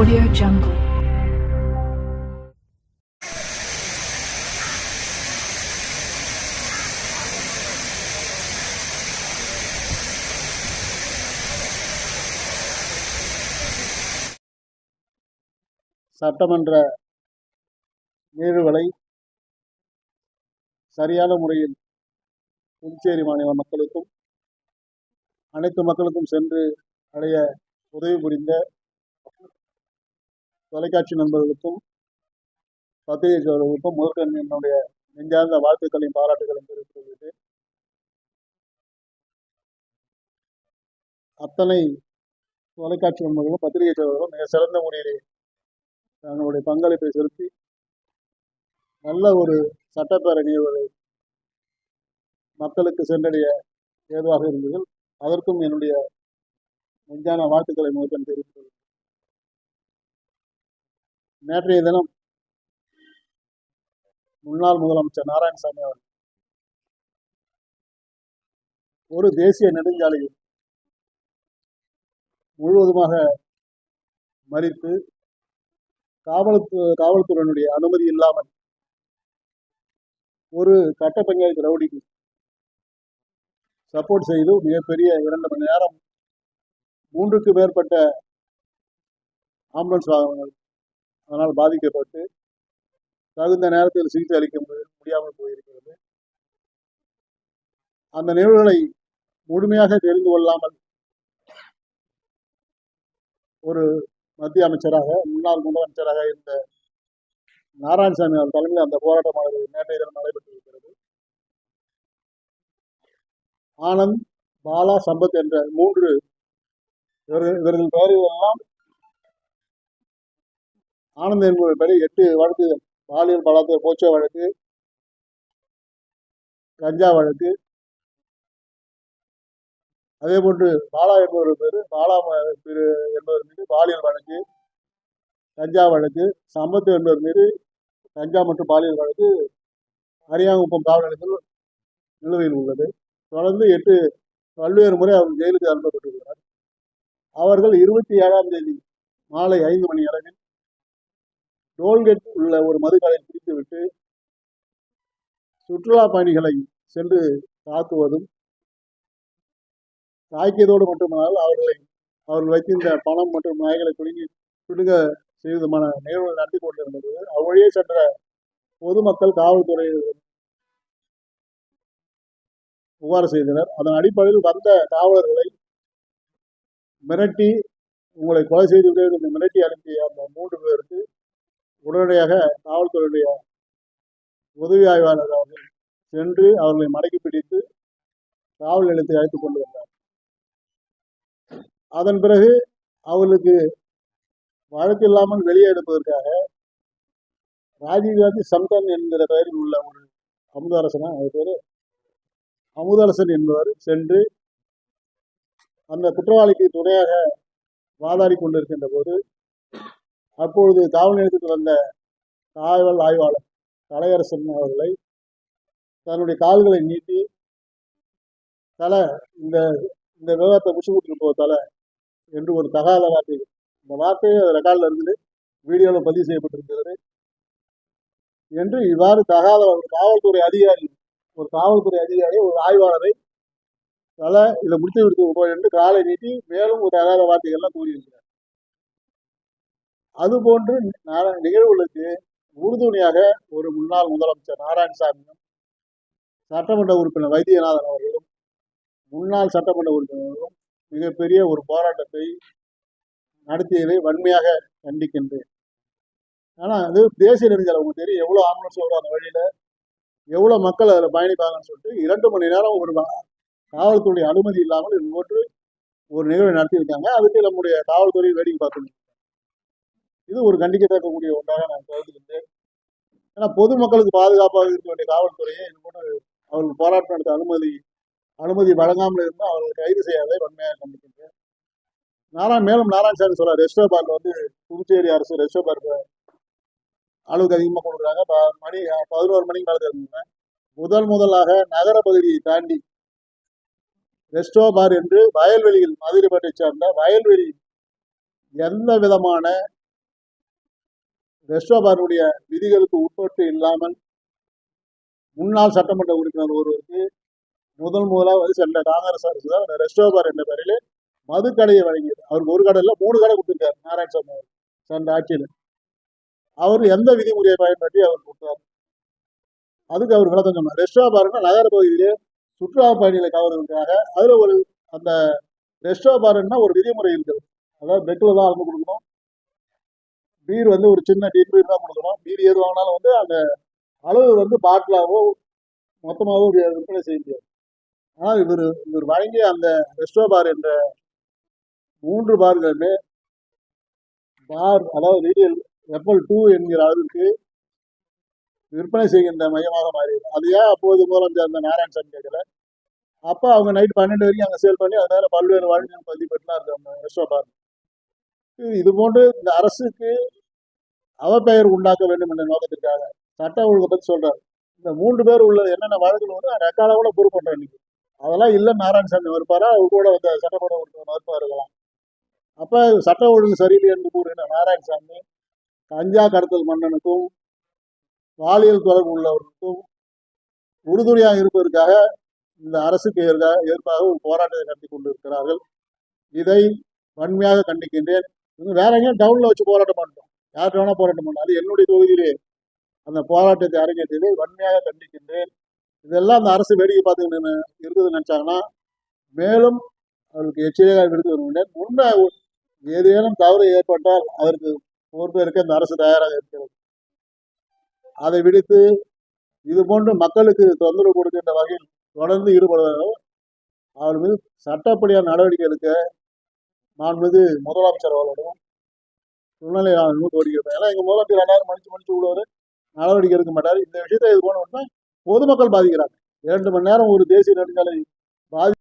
Audio Jungle. சட்டமன்ற நிகழ்வுகளை சரியான முறையில் புதுச்சேரி மாநில மக்களுக்கும் அனைத்து மக்களுக்கும் சென்று அடைய உதவி புரிந்த தொலைக்காட்சி நண்பர்களுக்கும் பத்திரிகையாளர்களுக்கும் முதற்கண் என்னுடைய நெஞ்சார்ந்த வாழ்த்துக்களையும் பாராட்டுகளையும் தெரிவித்துள்ளது அத்தனை தொலைக்காட்சி நண்பர்களும் பத்திரிகை சேவர்களும் மிக சிறந்த முறையிலே தங்களுடைய பங்களிப்பை செலுத்தி நல்ல ஒரு சட்டப்பேரணி ஒரு மக்களுக்கு சென்றடைய ஏதுவாக இருந்தது அதற்கும் என்னுடைய நெஞ்சான வாழ்த்துக்களை முதற்கண் தெரிவித்துள்ளது நேற்றைய தினம் முன்னாள் முதலமைச்சர் நாராயணசாமி அவர்கள் ஒரு தேசிய நெடுஞ்சாலையில் முழுவதுமாக மறித்து காவல்து காவல்துறையினுடைய அனுமதி இல்லாமல் ஒரு கட்ட பஞ்சாயத்து ரவுடிக்கு சப்போர்ட் செய்து மிகப்பெரிய இரண்டு மணி நேரம் மூன்றுக்கு மேற்பட்ட ஆம்புலன்ஸ் வாகனங்கள் அதனால் பாதிக்கப்பட்டு தகுந்த நேரத்தில் சிகிச்சை அளிக்க முடியாமல் போயிருக்கிறது. அந்த நிகழ்வுகளை முழுமையாக தெரிந்து கொள்ளாமல் ஒரு மத்திய அமைச்சராக முன்னாள் முதலமைச்சராக இருந்த நாராயணசாமி அவர் தலைமையில் அந்த போராட்டமானது நேற்றைய தினம் நடைபெற்றிருக்கிறது. ஆனந்த் பாலா சம்பத் என்ற மூன்று இவர்கள் இவர்கள் பெயர்களெல்லாம் ஆனந்த் என்பவர் பேர் எட்டு வழக்கு பாலியல் பலாத்கார போச்சோ வழக்கு கஞ்சா வழக்கு. அதே போன்று பாலா என்பவர் பேர் பாலா ம- என்பவர் மீது பாலியல் வழக்கு கஞ்சா வழக்கு சம்பத்து என்பவர் மீது கஞ்சா மற்றும் பாலியல் வழக்கு அரியாங்குப்பம் காவல் நிலையத்தில் நிலுவையில் உள்ளது. தொடர்ந்து எட்டு பல்வேறு முறை அவர் ஜெயிலுக்கு அனுப்பப்பட்டுள்ளார் அவர்கள் இருபத்தி ஏழாம் தேதி மாலை ஐந்து மணி அளவில் டோல்கேட் உள்ள ஒரு மதுக்கடையில் பிடித்துவிட்டு சுற்றுலா பயணிகளை சென்று தாக்குவதும் தாக்கியதோடு மட்டுமல்லாமல் அவர்களை அவர்கள் வைத்திருந்த பணம் மற்றும் நாய்களை குடுங்கி சுடுங்க செய்வதுமான நிகழ்வுகள் நடத்தி கொண்டிருந்தது. அவ்வழியே சென்ற பொதுமக்கள் காவல்துறை புகார் செய்தனர். அதன் அடிப்படையில் வந்த காவலர்களை மிரட்டி உங்களை கொலை செய்து விடுவேன் என்று மிரட்டி அனுப்பிய அந்த மூன்று பேருக்கு உடனடியாக காவல்துறையுடைய உதவி ஆய்வாளர் அவர்கள் சென்று அவர்களை மடக்கி பிடித்து காவல் நிலையத்தை அழைத்துக் கொண்டு வந்தார். அதன் பிறகு அவர்களுக்கு வழக்கு இல்லாமல் வெளியே எடுப்பதற்காக ராஜீவ்காந்தி சந்தன் என்கிற பெயரில் உள்ள ஒரு அமுதரசனா அவர் பேர்? அமுதரசன் என்பவர் சென்று அந்த குற்றவாளிக்கு துணையாக வாதாடி கொண்டிருக்கின்ற போது அப்பொழுது காவல் நிலையத்துக்கு வந்த காவல் ஆய்வாளர் கலையரசன் அவர்களை தன்னுடைய கால்களை நீட்டி தலை இந்த இந்த விவகாரத்தை முடிச்சு கொடுத்துட்டு போக தலை என்று ஒரு தகாத வார்த்தை. இந்த வார்த்தையை ரெக்கார்டில் இருந்து வீடியோவில் பதிவு செய்யப்பட்டிருக்கிறது என்று இவ்வாறு தகாத ஒரு காவல்துறை அதிகாரி ஒரு காவல்துறை அதிகாரி ஒரு ஆய்வாளரை தலை இதை முடித்து விடுத்து போ என்று காலை நீட்டி மேலும் ஒரு தகாத வார்த்தைகள்லாம் கூறியிருக்கிறார் அதுபோன்று நார- நிகழ்வுகளுக்கு உறுதுணையாக ஒரு முன்னாள் முதலமைச்சர் நாராயணசாமியும் சட்டமன்ற உறுப்பினர் வைத்தியநாதன் அவர்களும் முன்னாள் சட்டமன்ற உறுப்பினர்களும் மிகப்பெரிய ஒரு போராட்டத்தை நடத்தியதை வன்மையாக கண்டிக்கின்றேன். ஆனால் அது தேசிய நெடுஞ்சாலை உங்களுக்கு தெரியும் எவ்வளோ ஆம்புலன்ஸ் வரும் அந்த வழியில் எவ்வளோ மக்கள் அதில் பயணிப்பாங்கன்னு சொல்லிட்டு இரண்டு மணி நேரம் ஒரு காவல்துறை அனுமதி இல்லாமல் இது போன்று ஒரு நிகழ்வை நடத்தியிருக்காங்க. அதுக்கு நம்முடைய காவல்துறை வேடிக்கை பார்க்கணும் இது ஒரு கண்டிக்கத்தக்கக்கூடிய ஒன்றாக நான் கருதுகின்றேன். ஏன்னா பொதுமக்களுக்கு பாதுகாப்பாக இருக்க வேண்டிய காவல்துறையை இது போன்று அவர்கள் போராட்டம் நடத்த அனுமதி அனுமதி வழங்காமல் இருந்தால் அவர்கள் கைது செய்யாதே வன்மையாக கண்டிக்கின்றேன். நாராயண் மேலும் நாராயணசாமி சொல்றார் ரெஸ்டோ பார்ல வந்து புதுச்சேரி அரசு ரெஸ்டோ பார்க்க அளவுக்கு அதிகமாக கொடுக்குறாங்க. ப- மணி பதினோரு மணிக்கு மேலே தெரிஞ்சுங்க முதல் முதலாக நகர பகுதியை தாண்டி ரெஸ்டோ பார் என்று வயல்வெளியில் மதுரைப்பேட்டை சேர்ந்த வயல்வெளி எந்த விதமான ரெஸ்டோபாருடைய விதிகளுக்கு உட்பட்டு இல்லாமல் முன்னாள் சட்டமன்ற உறுப்பினர் ஒருவருக்கு முதல் முதலாவது சென்ற காங்கிரஸ் அரசு தான் ரெஸ்டோபார் என்ற பெயரில் மதுக்கடையை வழங்கியது. அவருக்கு ஒரு கடை இல்லை மூணு கடை கொடுத்துருக்காரு நாராயணசாமி அவர் சென்ற ஆட்சியில். அவர் எந்த விதிமுறையை பயன்படுத்தி அவர் கொடுத்தார்? அதுக்கு அவர் விளக்கம் சொன்னார். ரெஸ்டோபார்னா நகர பகுதியிலே சுற்றுலா பயணிகளை கவர்வதற்காக அதில் ஒரு அந்த ரெஸ்டோபார்னா ஒரு விதிமுறை இருக்குது. அதாவது பெட்டில் தான் அளந்து கொடுக்கணும். பீர் வந்து ஒரு சின்ன டீ பீர் தான் கொடுக்கணும். பீர் எது வாங்கினாலும் வந்து அந்த அளவு வந்து பாட்டிலாவோ மொத்தமாகவோ விற்பனை செய்ய முடியாது. ஆனால் இவர் இவர் வழங்கிய அந்த ரெஸ்டோ பார் என்ற மூன்று பார்களுமே பார் அதாவது ரீடியல் எஃப்எல் டூ என்கிற அளவிற்கு விற்பனை செய்கின்ற மையமாக மாறியது. அது ஏன் அப்போது முதலமைச்சர் அந்த நாராயண் நாராயணசாமி கேட்கல? அப்போ அவங்க நைட் பன்னெண்டு வரைக்கும் அங்கே சேல் பண்ணி அதனால பல்வேறு வாழ்க்கை பதிவு பெற்றுலாம் இருக்கு அந்த ரெஸ்டோ பார். இது போன்று இந்த அரசுக்கு அவப்பெயர் உண்டாக்க வேண்டும் என்ற நோக்கத்திற்காக சட்ட ஒழுங்கை பற்றி சொல்றாரு. இந்த மூன்று பேர் உள்ள என்னென்ன வழக்குகள் வந்து ரெக்கார்டை கூட ப்ரூவ் பண்றேன் இன்னைக்கு. அதெல்லாம் இல்லை நாராயணசாமி வருப்பாரா அவர் கூட வந்து சட்டமன்ற உறுப்பினர் வருப்பார் இருக்கலாம் அப்ப சட்ட ஒழுங்கு சரியில்லை என்று கூறுகிற நாராயணசாமி கஞ்சா கடத்தல் மன்னனுக்கும் பாலியல் தொடர்பு உள்ளவர்களுக்கும் உறுதுணையாக இருப்பதற்காக இந்த அரசுக்கு எதிராக எதிர்ப்பாக ஒரு போராட்டத்தை நடத்தி கொண்டிருக்கிறார்கள். இதை வன்மையாக கண்டிக்கின்றேன். இன்னும் வேற எங்கேயும் டவுன்ல வச்சு போராட்டம் பண்ணுறோம் யார் வேணா போராட்டம் பண்ணாலும் என்னுடைய தொகுதியிலே அந்த போராட்டத்தை அரங்கேற்றியதை வன்மையாக கண்டிக்கின்றேன். இதெல்லாம் அந்த அரசு வேடிக்கை பார்த்து இருக்குதுன்னு நினச்சாங்கன்னா மேலும் அவருக்கு எச்சரிக்கையாக விடுத்து வருகின்றேன். உண்மை ஏதேனும் தவறு ஏற்பட்டால் அதற்கு பொறுப்பேற்க இந்த அரசு தயாராக இருக்கிறது. அதை விடுத்து இது போன்று மக்களுக்கு தொந்தரவு கொடுக்கின்ற வகையில் தொடர்ந்து ஈடுபடுவதால் அவர் மீது சட்டப்படியான நடவடிக்கை எடுக்க நான் மீது முதலமைச்சர் அவர்களும் துணைநிலை நூல் கோரிக்கை ஏன்னா முதல்ல முதலமைச்சர் ரெண்டாயிரம் மணிச்சு மணிச்சு விடுவாரு. நடவடிக்கை எடுக்க மாட்டார். இந்த விஷயத்தை இது போன உடனே பொதுமக்கள் பாதிக்கிறாங்க. இரண்டு மணி நேரம் ஒரு தேசிய நெடுஞ்சாலை பாதி